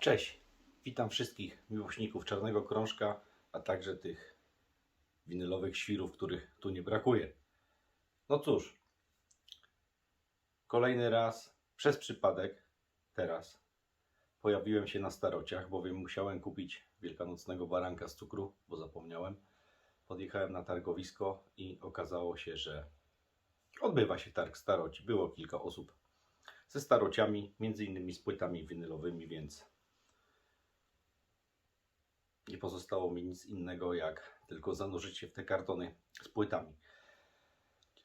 Cześć, witam wszystkich miłośników Czarnego Krążka, a także tych winylowych świrów, których tu nie brakuje. No cóż, kolejny raz przez przypadek teraz pojawiłem się na starociach, bowiem musiałem kupić wielkanocnego baranka z cukru, bo zapomniałem. Podjechałem na targowisko i okazało się, że odbywa się targ staroci. Było kilka osób ze starociami, między innymi z płytami winylowymi, więc nie pozostało mi nic innego, jak tylko zanurzyć się w te kartony z płytami.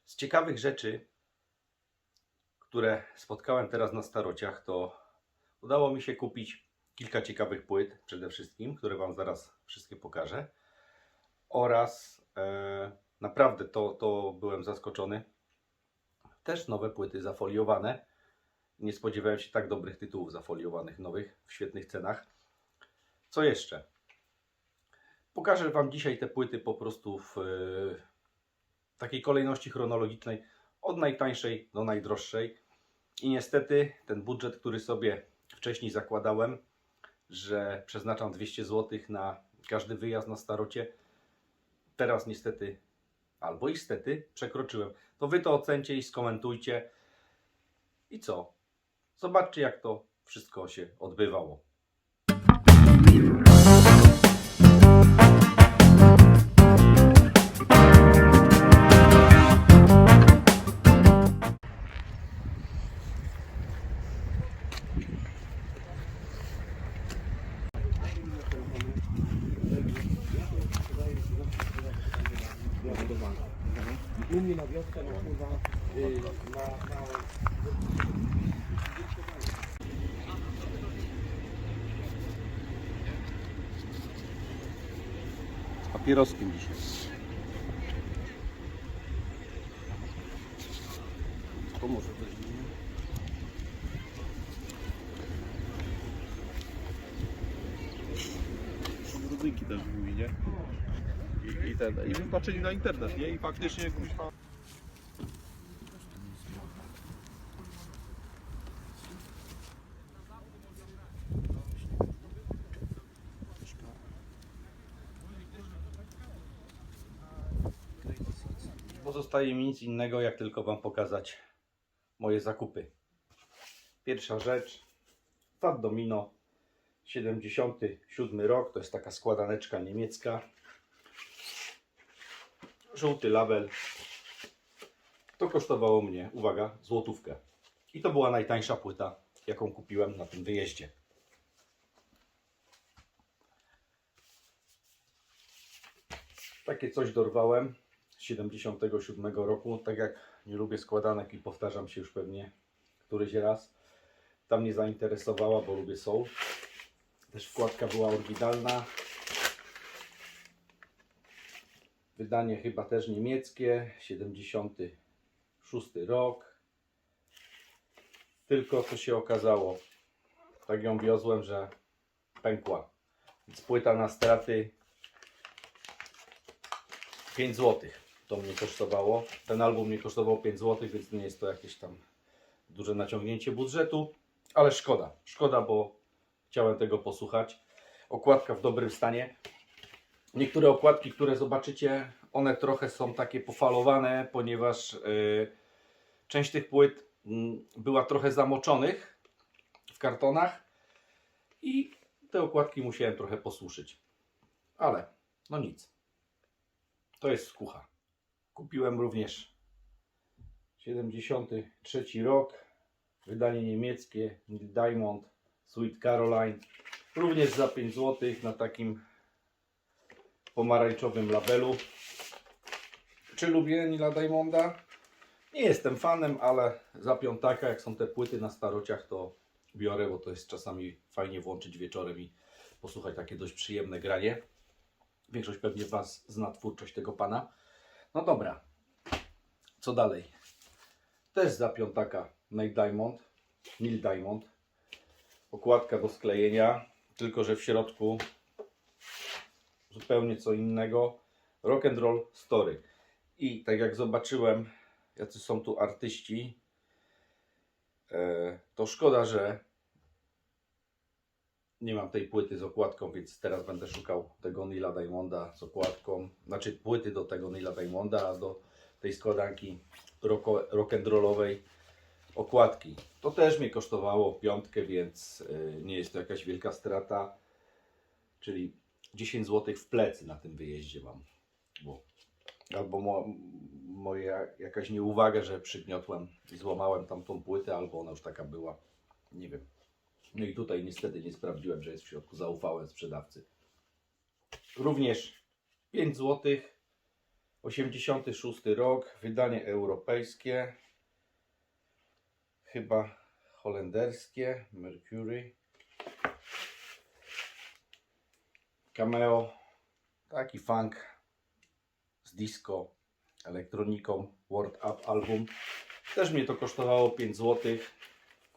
Z ciekawych rzeczy, które spotkałem teraz na starociach, to udało mi się kupić kilka ciekawych płyt, przede wszystkim, które Wam zaraz wszystkie pokażę. Oraz e, naprawdę to, to byłem zaskoczony. Też nowe płyty zafoliowane. Nie spodziewałem się tak dobrych tytułów zafoliowanych, nowych, w świetnych cenach. Co jeszcze? Pokażę Wam dzisiaj te płyty po prostu w e, takiej kolejności chronologicznej, od najtańszej do najdroższej. I niestety ten budżet, który sobie wcześniej zakładałem, że przeznaczam 200 zł na każdy wyjazd na starocie, teraz niestety, albo istety, przekroczyłem. To Wy to ocencie i skomentujcie. I co? Zobaczcie, jak to wszystko się odbywało. Papieroskiem dzisiaj. To może coś Rodzynki też były, nie? I, i ten, i wypaczyli na internet, nie? I faktycznie kuźwa... Pozostaje mi nic innego, jak tylko Wam pokazać moje zakupy. Pierwsza rzecz, Fat Domino, 77 rok, to jest taka składaneczka niemiecka. Żółty label. To kosztowało mnie, uwaga, złotówkę. I to była najtańsza płyta, jaką kupiłem na tym wyjeździe. Takie coś dorwałem 77 roku. Tak jak nie lubię składanek i powtarzam się już pewnie któryś raz. Tam mnie zainteresowała, bo lubię soul. Też wkładka była oryginalna. Wydanie chyba też niemieckie, 76 rok. Tylko co się okazało, tak ją wiozłem, że pękła. Więc płyta na straty 5 zł. To mnie kosztowało. Ten album mnie kosztował 5 zł, więc nie jest to jakieś tam duże naciągnięcie budżetu, ale szkoda. Szkoda, bo chciałem tego posłuchać. Okładka w dobrym stanie. Niektóre okładki, które zobaczycie, one trochę są takie pofalowane, ponieważ yy, część tych płyt mm, była trochę zamoczonych w kartonach i te okładki musiałem trochę posuszyć. Ale no nic. To jest skucha. Kupiłem również 73 rok, wydanie niemieckie, Diamond, Sweet Caroline, również za 5 zł na takim pomarańczowym labelu. Czy lubię Nila Diamonda? Nie jestem fanem, ale za piątaka, jak są te płyty na starociach, to biorę, bo to jest czasami fajnie włączyć wieczorem i posłuchać takie dość przyjemne granie. Większość pewnie Was zna twórczość tego pana. No dobra, co dalej? Też za piątaka Neil Diamond, Neil Diamond. Okładka do sklejenia, tylko że w środku zupełnie co innego. Rock and Roll Story. I tak jak zobaczyłem, jacy są tu artyści, e, to szkoda, że nie mam tej płyty z okładką, więc teraz będę szukał tego Nila Diamonda z okładką. Znaczy płyty do tego Nila Diamonda, a do tej składanki rock'n'rollowej okładki. To też mnie kosztowało piątkę, więc y, nie jest to jakaś wielka strata. Czyli 10 zł w plecy na tym wyjeździe mam. Bo, albo mo, moja jakaś nieuwaga, że przygniotłem i złamałem tamtą płytę, albo ona już taka była. Nie wiem. No i tutaj niestety nie sprawdziłem, że jest w środku. Zaufałem sprzedawcy. Również 5 zł. 86 rok. Wydanie europejskie. Chyba holenderskie. Mercury. Cameo. Taki funk z disco, elektroniką. Word Up album. Też mnie to kosztowało 5 zł.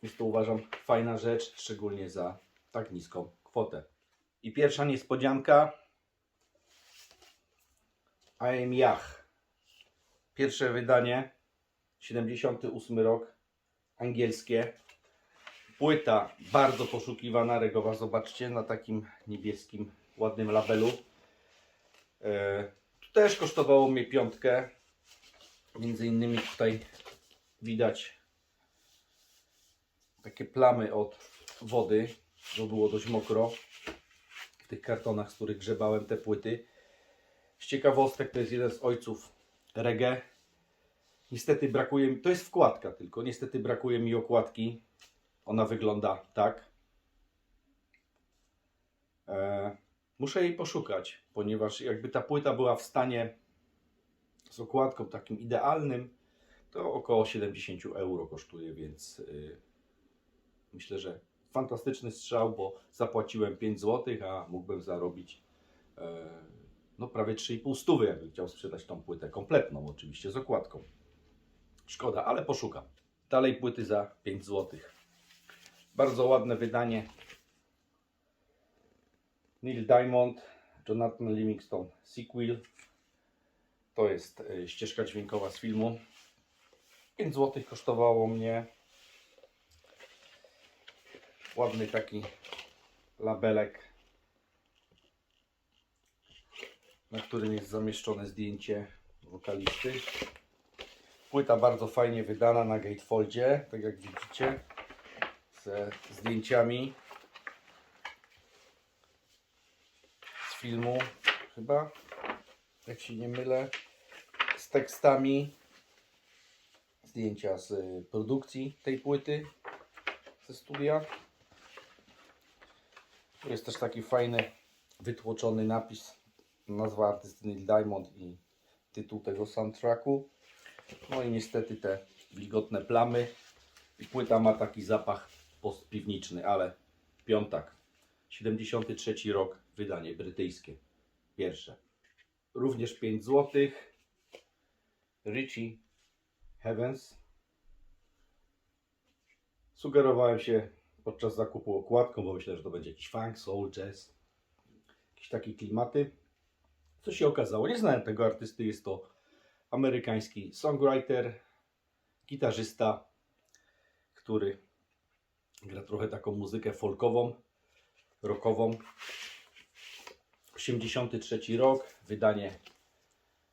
Jest to uważam fajna rzecz, szczególnie za tak niską kwotę. I pierwsza niespodzianka. Am Yach. Pierwsze wydanie. 78 rok. Angielskie. Płyta bardzo poszukiwana, regowa. Zobaczcie na takim niebieskim, ładnym labelu. E, tu też kosztowało mnie piątkę. Między innymi tutaj widać takie plamy od wody, bo było dość mokro w tych kartonach, z których grzebałem te płyty. Z ciekawostek to jest jeden z ojców reggae. Niestety brakuje mi, to jest wkładka tylko, niestety brakuje mi okładki. Ona wygląda tak. E, muszę jej poszukać, ponieważ jakby ta płyta była w stanie z okładką takim idealnym, to około 70 euro kosztuje, więc y, myślę, że fantastyczny strzał, bo zapłaciłem 5 zł, a mógłbym zarobić e, no prawie 3,5 stówy, jakbym chciał sprzedać tą płytę kompletną, oczywiście z okładką. Szkoda, ale poszukam. Dalej płyty za 5 zł. Bardzo ładne wydanie. Neil Diamond, Jonathan Livingston sequel. To jest e, ścieżka dźwiękowa z filmu. 5 zł kosztowało mnie. Ładny taki labelek, na którym jest zamieszczone zdjęcie wokalisty. Płyta bardzo fajnie wydana na gatefoldzie, tak jak widzicie, ze zdjęciami z filmu chyba, jak się nie mylę, z tekstami, zdjęcia z produkcji tej płyty ze studia. Jest też taki fajny, wytłoczony napis, nazwa artysty Neil Diamond i tytuł tego soundtracku. No i niestety te wilgotne plamy. I płyta ma taki zapach postpiwniczny, ale piątak. 73 rok, wydanie brytyjskie. Pierwsze. Również 5 zł. Richie Heavens. Sugerowałem się podczas zakupu okładką, bo myślę, że to będzie jakiś funk, soul, jazz. Jakieś takie klimaty. Co się okazało? Nie znałem tego artysty. Jest to amerykański songwriter, gitarzysta, który gra trochę taką muzykę folkową, rockową. 83 rok, wydanie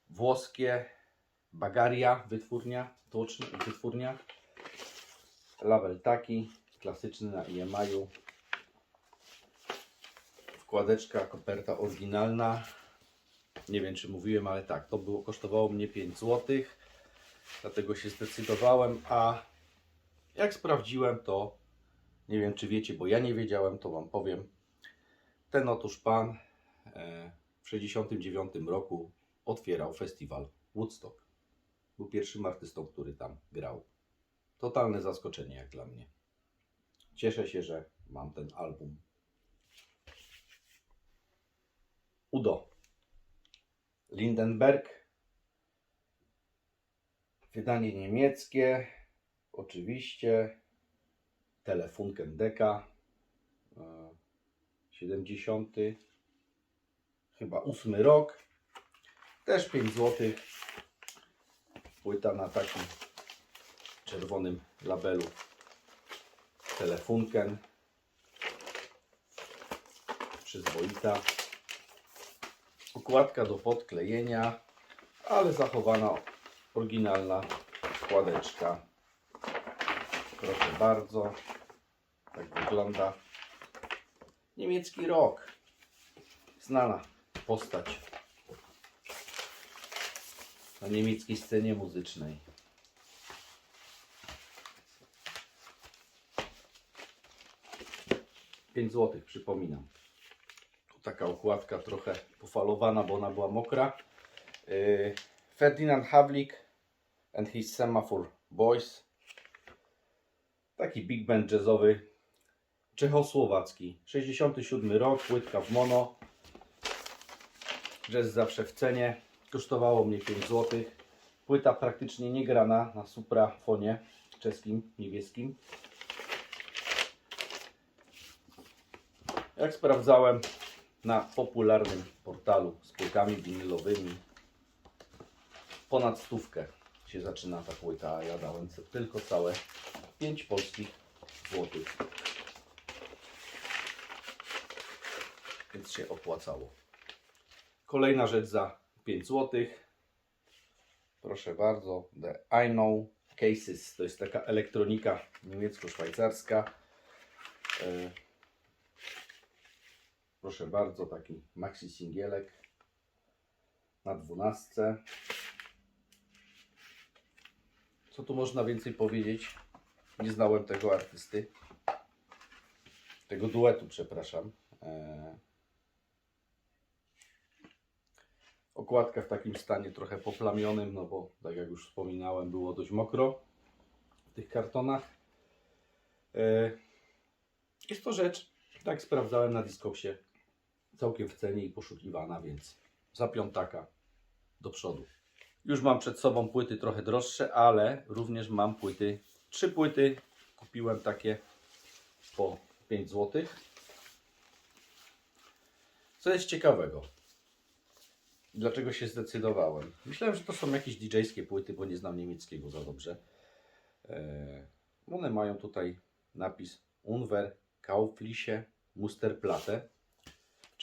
włoskie, Bagaria, wytwórnia, tłocznia, wytwórnia. Label taki, klasyczny na EMI-u. Wkładeczka, koperta oryginalna. Nie wiem, czy mówiłem, ale tak, to było, kosztowało mnie 5 zł. Dlatego się zdecydowałem, a jak sprawdziłem, to nie wiem, czy wiecie, bo ja nie wiedziałem, to Wam powiem. Ten otóż pan e, w 69 roku otwierał festiwal Woodstock. Był pierwszym artystą, który tam grał. Totalne zaskoczenie jak dla mnie. Cieszę się, że mam ten album. Udo. Lindenberg. Wydanie niemieckie. Oczywiście. Telefunken Deka. e, 70. Chyba 8 rok. Też 5 zł. Płyta na takim czerwonym labelu. Telefunken. przyzwoita. Okładka do podklejenia, ale zachowana oryginalna składeczka. Proszę bardzo. Tak wygląda. Niemiecki rok. Znana postać na niemieckiej scenie muzycznej. Pięć złotych, przypominam. Taka okładka trochę pofalowana, bo ona była mokra. Yy, Ferdinand Havlik and his Semaphore Boys. Taki big band jazzowy, czechosłowacki. 67 rok, płytka w mono. Jazz zawsze w cenie. Kosztowało mnie 5 zł. Płyta praktycznie nie grana na suprafonie czeskim, niebieskim. Jak sprawdzałem na popularnym portalu z płytami winylowymi, ponad stówkę się zaczyna ta płyta, a ja dałem tylko całe 5 polskich złotych. Więc się opłacało. Kolejna rzecz za 5 zł. Proszę bardzo, The I Know Cases. To jest taka elektronika niemiecko-szwajcarska. Proszę bardzo, taki maxi singielek na dwunastce. Co tu można więcej powiedzieć? Nie znałem tego artysty. Tego duetu, przepraszam. E, Okładka w takim stanie trochę poplamionym, no bo tak jak już wspominałem, było dość mokro w tych kartonach. E, Jest to rzecz, tak sprawdzałem na Discogsie, całkiem w cenie i poszukiwana, więc za piątaka do przodu. Już mam przed sobą płyty trochę droższe, ale również mam płyty, trzy płyty kupiłem takie po 5 zł. Co jest ciekawego? Dlaczego się zdecydowałem? Myślałem, że to są jakieś DJ-skie płyty, bo nie znam niemieckiego za dobrze. Eee, one mają tutaj napis Unver Kaufliche Musterplatte,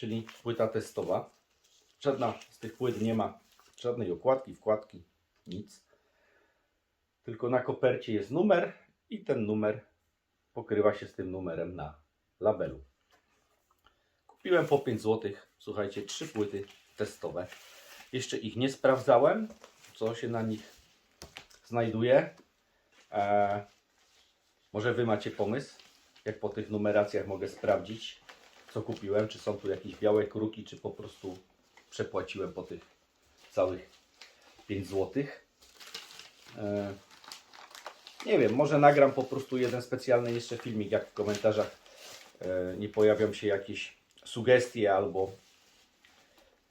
czyli płyta testowa. Żadna z tych płyt nie ma żadnej okładki, wkładki, nic. Tylko na kopercie jest numer i ten numer pokrywa się z tym numerem na labelu. Kupiłem po 5 zł, słuchajcie, trzy płyty testowe. Jeszcze ich nie sprawdzałem, co się na nich znajduje. Eee, może Wy macie pomysł, jak po tych numeracjach mogę sprawdzić, co kupiłem, czy są tu jakieś białe kruki, czy po prostu przepłaciłem po tych całych 5 zł. Eee, nie wiem, może nagram po prostu jeden specjalny jeszcze filmik, jak w komentarzach e, nie pojawią się jakieś sugestie albo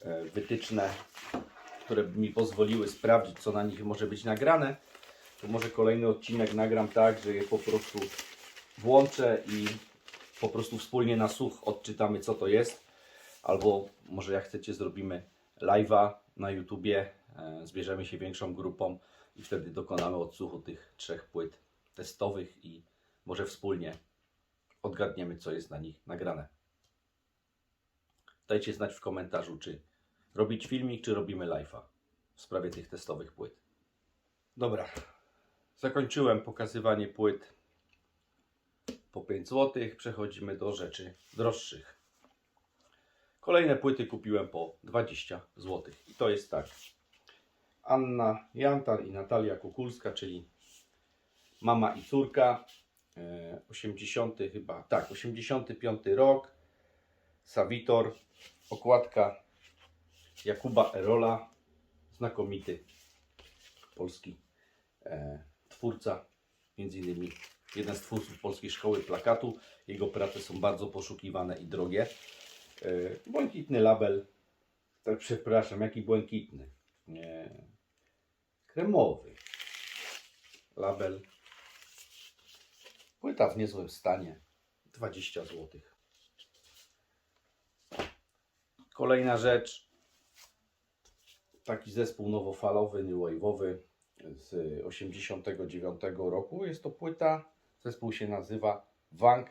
e, wytyczne, które by mi pozwoliły sprawdzić, co na nich może być nagrane. To może kolejny odcinek nagram tak, że je po prostu włączę i po prostu wspólnie na słuch odczytamy, co to jest. Albo może jak chcecie, zrobimy live'a na YouTubie, e, zbierzemy się większą grupą i wtedy dokonamy odsłuchu tych trzech płyt testowych i może wspólnie odgadniemy, co jest na nich nagrane. Dajcie znać w komentarzu, czy robić filmik, czy robimy live'a w sprawie tych testowych płyt. Dobra, zakończyłem pokazywanie płyt po 5 zł. Przechodzimy do rzeczy droższych. Kolejne płyty kupiłem po 20 zł. I to jest tak. Anna Jantar i Natalia Kukulska, czyli mama i córka. E, 80 chyba, tak, 85 rok. Savitor. Okładka Jakuba Erola. Znakomity polski e, twórca. Między innymi jeden z twórców Polskiej Szkoły Plakatu. Jego prace są bardzo poszukiwane i drogie. E, błękitny label. Tak, przepraszam, jaki błękitny? Nie. Kremowy. Label. Płyta w niezłym stanie. 20 zł. Kolejna rzecz. Taki zespół nowofalowy, new wave'owy z 89 roku. Jest to płyta. Zespół się nazywa Wang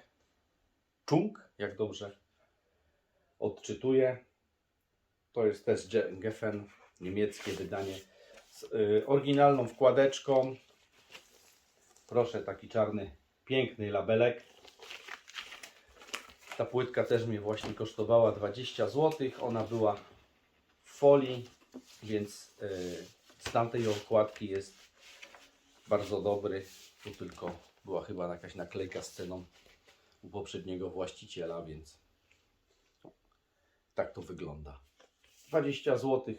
Chung, jak dobrze odczytuję. To jest też Geffen, niemieckie wydanie z y, oryginalną wkładeczką. Proszę, taki czarny, piękny labelek. Ta płytka też mnie właśnie kosztowała 20 zł. Ona była w folii, więc y, z tamtej okładki jest bardzo dobry. Tu tylko była chyba jakaś naklejka z ceną u poprzedniego właściciela, więc tak to wygląda. 20 zł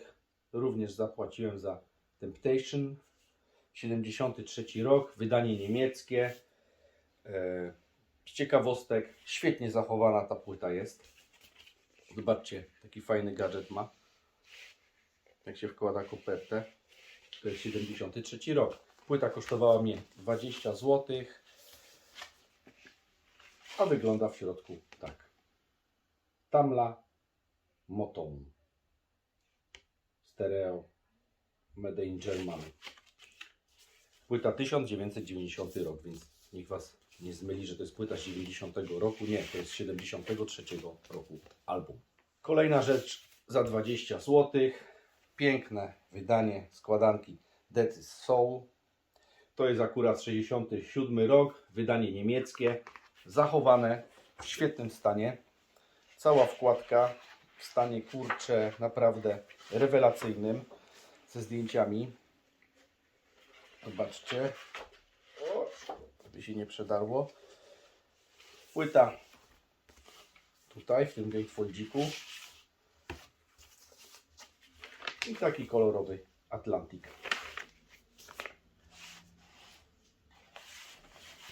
również zapłaciłem za Temptation. 73 rok, wydanie niemieckie. E, Z ciekawostek, świetnie zachowana ta płyta jest. Zobaczcie, taki fajny gadżet ma. Jak się wkłada kopertę. To jest 73 rok. Płyta kosztowała mnie 20 zł. A wygląda w środku tak. Tamla Motown. Stereo Made in Germany. Płyta 1990 rok, więc niech Was nie zmyli, że to jest płyta z 90 roku. Nie, to jest z 73 roku album. Kolejna rzecz za 20 zł. Piękne wydanie składanki Dead is Soul. To jest akurat 67 rok, wydanie niemieckie, zachowane w świetnym stanie. Cała wkładka w stanie kurcze naprawdę rewelacyjnym ze zdjęciami. Zobaczcie. O, żeby się nie przedarło. Płyta tutaj w tym gatefoldziku. I taki kolorowy Atlantik.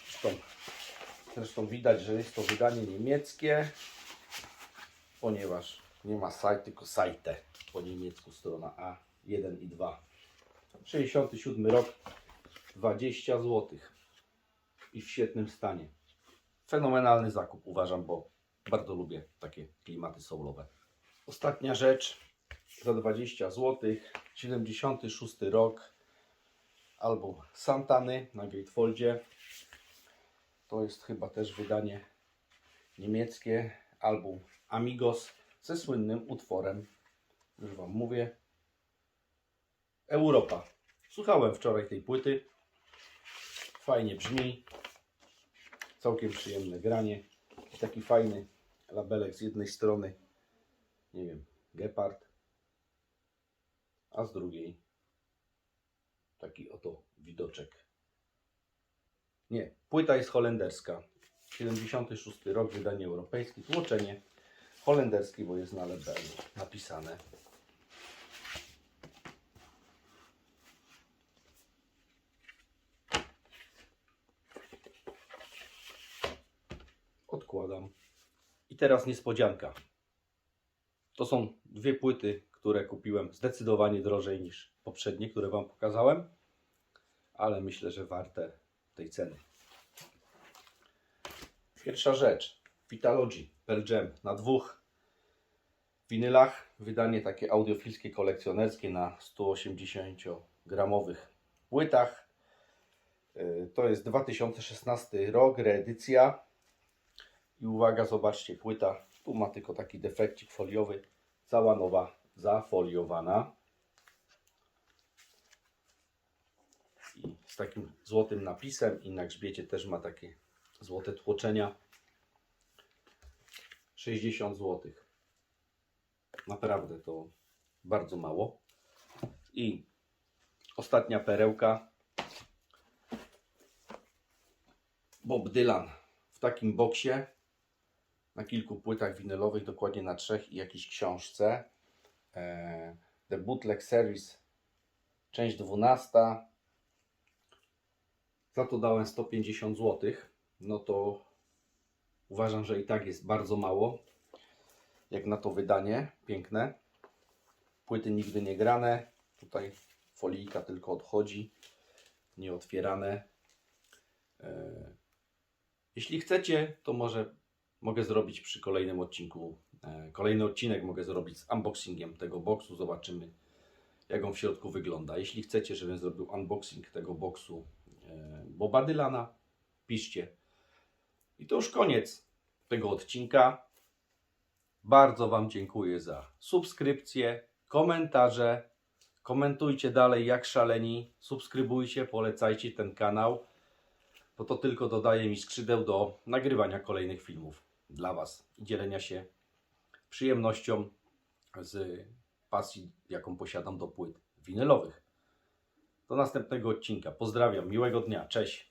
Zresztą, zresztą widać, że jest to wydanie niemieckie, ponieważ nie ma site, tylko sajte po niemiecku strona A1 i 2. 67 rok, 20 zł i w świetnym stanie. Fenomenalny zakup uważam, bo bardzo lubię takie klimaty soulowe. Ostatnia rzecz za 20 zł, 76 rok, album Santany na Gatefoldzie. To jest chyba też wydanie niemieckie, album Amigos ze słynnym utworem, już Wam mówię, Europa. Słuchałem wczoraj tej płyty. Fajnie brzmi. Całkiem przyjemne granie. Taki fajny labelek z jednej strony, nie wiem, Gepard, a z drugiej taki oto widoczek. Nie, płyta jest holenderska. 76 rok, wydanie europejskie, tłoczenie holenderskie, bo jest na labelu napisane. Odkładam. I teraz niespodzianka. To są dwie płyty, które kupiłem zdecydowanie drożej niż poprzednie, które Wam pokazałem, ale myślę, że warte tej ceny. Pierwsza rzecz. Vitalogy Pearl na dwóch winylach. Wydanie takie audiofilskie, kolekcjonerskie na 180-gramowych płytach. Yy, To jest 2016 rok, reedycja. I uwaga, zobaczcie, płyta tu ma tylko taki defekcik foliowy. Cała nowa, zafoliowana. I z takim złotym napisem i na grzbiecie też ma takie złote tłoczenia. 60 zł. Naprawdę to bardzo mało. I ostatnia perełka. Bob Dylan w takim boksie na kilku płytach winylowych, dokładnie na trzech i jakiejś książce. E, The Bootleg Series, część 12. Za to dałem 150 zł. No to uważam, że i tak jest bardzo mało. Jak na to wydanie, piękne. Płyty nigdy nie grane. Tutaj folijka tylko odchodzi, nie otwierane. E, jeśli chcecie, to może mogę zrobić przy kolejnym odcinku. E, kolejny odcinek mogę zrobić z unboxingiem tego boxu. Zobaczymy, jak on w środku wygląda. Jeśli chcecie, żebym zrobił unboxing tego boxu e, Boba Dylana, piszcie. I to już koniec tego odcinka. Bardzo Wam dziękuję za subskrypcje, komentarze. Komentujcie dalej jak szaleni. Subskrybujcie, polecajcie ten kanał, bo to tylko dodaje mi skrzydeł do nagrywania kolejnych filmów dla Was i dzielenia się przyjemnością z pasji, jaką posiadam do płyt winylowych. Do następnego odcinka. Pozdrawiam, miłego dnia, cześć.